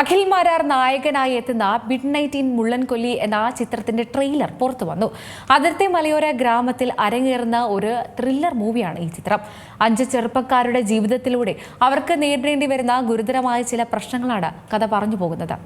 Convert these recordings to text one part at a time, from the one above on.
അഖിൽ മാരാർ നായകനായി എത്തുന്ന mid night in Mullankolli എന്ന ചിത്രത്തിന്റെ ട്രെയിലർ പുറത്തു വന്നു. അതിർത്തി മലയോര ഗ്രാമത്തിൽ അരങ്ങേറുന്ന ഒരു ത്രില്ലർ മൂവിയാണ് ഈ ചിത്രം. അഞ്ച് ചെറുപ്പക്കാരുടെ ജീവിതത്തിലൂടെ അവർക്ക് നേരിടേണ്ടി വരുന്ന ഗുരുതരമായ ചില പ്രശ്നങ്ങളാണ് കഥ പറഞ്ഞു പോകുന്നത്.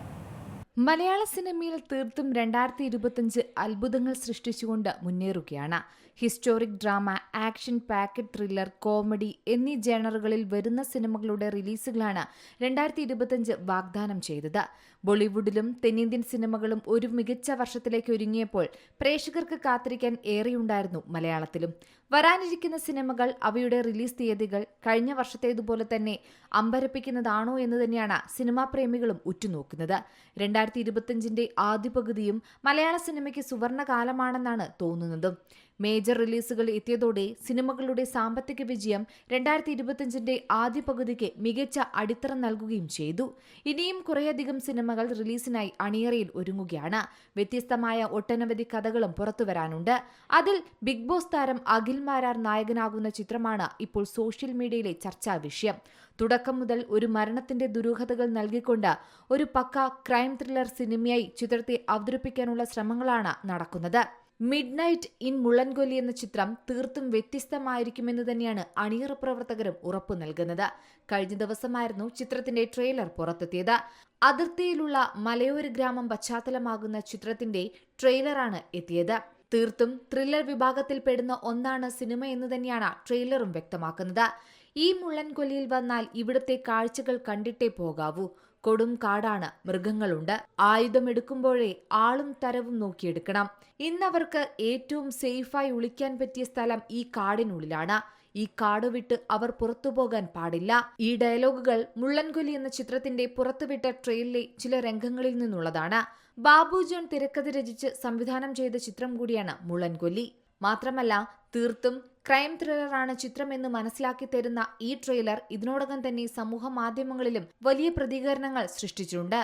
മലയാള സിനിമയിൽ തീർത്തും രണ്ടായിരത്തി ഇരുപത്തിയഞ്ച് അത്ഭുതങ്ങൾ സൃഷ്ടിച്ചുകൊണ്ട് മുന്നേറുകയാണ്. Historic drama action packed thriller comedy എന്നീ ജേണറുകളിൽ വരുന്ന സിനിമകളുടെ റിലീസുകളാണ് രണ്ടായിരത്തി ഇരുപത്തിയഞ്ച് വാഗ്ദാനം ചെയ്തത്. ബോളിവുഡിലും തെന്നിന്ത്യൻ സിനിമകളും ഒരു മികച്ച വർഷത്തിലേക്ക് ഒരുങ്ങിയപ്പോൾ പ്രേക്ഷകർക്ക് കാത്തിരിക്കാൻ ഏറെയുണ്ടായിരുന്നു മലയാളത്തിലും. വരാനിരിക്കുന്ന സിനിമകൾ അവയുടെ റിലീസ് തീയതികൾ കഴിഞ്ഞ വർഷത്തേതുപോലെ തന്നെ അമ്പരപ്പിക്കുന്നതാണോ എന്ന് തന്നെയാണ് സിനിമാ പ്രേമികളും ഉറ്റുനോക്കുന്നത്. രണ്ടായിരത്തി ഇരുപത്തിയഞ്ചിന്റെ ആദ്യ പകുതിയും മലയാള സിനിമയ്ക്ക് സുവർണകാലമാണെന്നാണ് തോന്നുന്നതും. മേജർ റിലീസുകൾ എത്തിയതോടെ സിനിമകളുടെ സാമ്പത്തിക വിജയം രണ്ടായിരത്തി ഇരുപത്തിയഞ്ചിന്റെ ആദ്യ പകുതിക്ക് മികച്ച അടിത്തറ നൽകുകയും ചെയ്തു. ഇനിയും കുറേയധികം സിനിമകൾ റിലീസിനായി അണിയറയിൽ ഒരുങ്ങുകയാണ്. വ്യത്യസ്തമായ ഒട്ടനവധി കഥകളും പുറത്തുവരാനുണ്ട് അതിൽ ബിഗ് ബോസ് താരം അഖിൽ മാരാർ നായകനാകുന്ന ചിത്രമാണ് ഇപ്പോൾ സോഷ്യൽ മീഡിയയിലെ ചർച്ചാ വിഷയം. തുടക്കം മുതൽ ഒരു മരണത്തിന്റെ ദുരൂഹതകൾ നൽകിക്കൊണ്ട് ഒരു പക്ക ക്രൈം ത്രില്ലർ സിനിമയായി ചിത്രത്തെ അവതരിപ്പിക്കാനുള്ള ശ്രമങ്ങളാണ് നടക്കുന്നത്. മിഡ് നൈറ്റ് ഇൻ മുള്ളൻകൊല്ലി എന്ന ചിത്രം തീർത്തും വ്യത്യസ്തമായിരിക്കുമെന്ന് തന്നെയാണ് അണിയറ പ്രവർത്തകരും ഉറപ്പു നൽകുന്നത്. കഴിഞ്ഞ ദിവസമായിരുന്നു ചിത്രത്തിന്റെ ട്രെയിലർ പുറത്തെത്തിയത്. അതിർത്തിയിലുള്ള മലയോര ഗ്രാമം പശ്ചാത്തലമാകുന്ന ചിത്രത്തിന്റെ ട്രെയിലറാണ് എത്തിയത്. തീർത്തും ത്രില്ലർ വിഭാഗത്തിൽപ്പെടുന്ന ഒന്നാണ് സിനിമ എന്ന് തന്നെയാണ് ട്രെയിലറും വ്യക്തമാക്കുന്നത്. ഈ മുള്ളൻകൊല്ലിയിൽ വന്നാൽ ഇവിടുത്തെ കാഴ്ചകൾ കണ്ടിട്ടേ പോകാവൂ. കൊടും കാടാണ്. മൃഗങ്ങളുണ്ട്. ആയുധമെടുക്കുമ്പോഴേ ആളും തരവും നോക്കിയെടുക്കണം. ഇന്നവർക്ക് ഏറ്റവും സേഫായി ഒളിക്കാൻ പറ്റിയ സ്ഥലം ഈ കാടിനുള്ളിലാണ്. ഈ കാട് വിട്ട് അവർ പുറത്തു പോകാൻ പാടില്ല. ഈ ഡയലോഗുകൾ മുള്ളൻകൊലി എന്ന ചിത്രത്തിന്റെ പുറത്തുവിട്ട ട്രെയിലിലെ ചില രംഗങ്ങളിൽ നിന്നുള്ളതാണ്. ബാബു ജോൺ തിരക്കഥ രചിച്ച് സംവിധാനം ചെയ്ത ചിത്രം കൂടിയാണ് മുള്ളൻകൊല്ലി മാത്രമല്ല തീർത്തും ക്രൈം ത്രില്ലറാണ് ചിത്രമെന്ന് മനസ്സിലാക്കി തരുന്ന ഈ ട്രെയിലർ ഇതിനോടകം തന്നെ സമൂഹ മാധ്യമങ്ങളിലും വലിയ പ്രതികരണങ്ങൾ സൃഷ്ടിച്ചിട്ടുണ്ട്.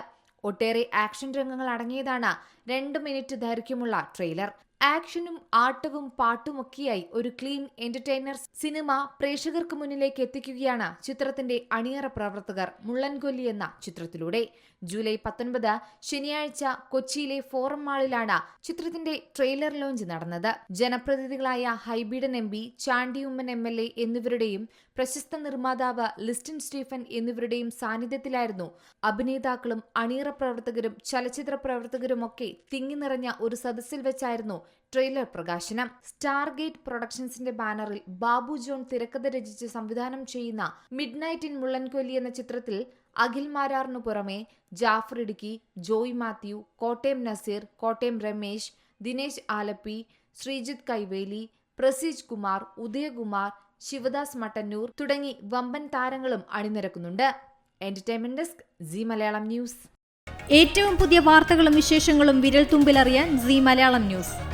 ഒട്ടേറെ ആക്ഷൻ രംഗങ്ങൾ അടങ്ങിയതാണ് രണ്ട് മിനിറ്റ് ദൈർഘ്യമുള്ള ട്രെയിലർ. ആക്ഷനും ആട്ടവും പാട്ടുമൊക്കെയായി ഒരു ക്ലീൻ എന്റർടൈനർ സിനിമ പ്രേക്ഷകർക്ക് മുന്നിലേക്ക് എത്തിക്കുകയാണ് ചിത്രത്തിന്റെ അണിയറ പ്രവർത്തകർ മുള്ളൻകൊല്ലി എന്ന ചിത്രത്തിലൂടെ. ജൂലൈ പത്തൊൻപത് ശനിയാഴ്ച കൊച്ചിയിലെ ഫോറം മാളിലാണ് ചിത്രത്തിന്റെ ട്രെയിലർ ലോഞ്ച് നടന്നത്. ജനപ്രതിനിധികളായ Hibi Eden M P Chandy Oommen M L A എന്നിവരുടെയും പ്രശസ്ത നിർമ്മാതാവ് ലിസ്റ്റിൻ സ്റ്റീഫൻ എന്നിവരുടെയും സാന്നിധ്യത്തിലായിരുന്നു അഭിനേതാക്കളും അണിയറ പ്രവർത്തകരും ചലച്ചിത്ര പ്രവർത്തകരുമൊക്കെ തിങ്ങി നിറഞ്ഞ ഒരു സദസ്സിൽ വെച്ചായിരുന്നു ട്രെയിലർ പ്രകാശനം. സ്റ്റാർഗേറ്റ് പ്രൊഡക്ഷൻസിന്റെ ബാനറിൽ ബാബു ജോൺ തിരക്കഥ രചിച്ച് സംവിധാനം ചെയ്യുന്ന മിഡ് നൈറ്റ് ഇൻ മുള്ളൻകൊല്ലി എന്ന ചിത്രത്തിൽ അഖിൽ മാരാറിനു പുറമെ ജാഫർ ഇടുക്കി ജോയ് മാത്യു കോട്ടയം നസീർ കോട്ടയം രമേശ് ദിനേശ് ആലപ്പി ശ്രീജിത്ത് കൈവേലി പ്രസീജ് കുമാർ ഉദയകുമാർ ശിവദാസ് മട്ടന്നൂർ തുടങ്ങി വമ്പൻ താരങ്ങളും അണിനിരക്കുന്നുണ്ട്. Entertainment desk Zee Malayalam news. ഏറ്റവും പുതിയ വാർത്തകളും വിശേഷങ്ങളും വിരൽ തുമ്പിലറിയാൻ സി മലയാളം ന്യൂസ്.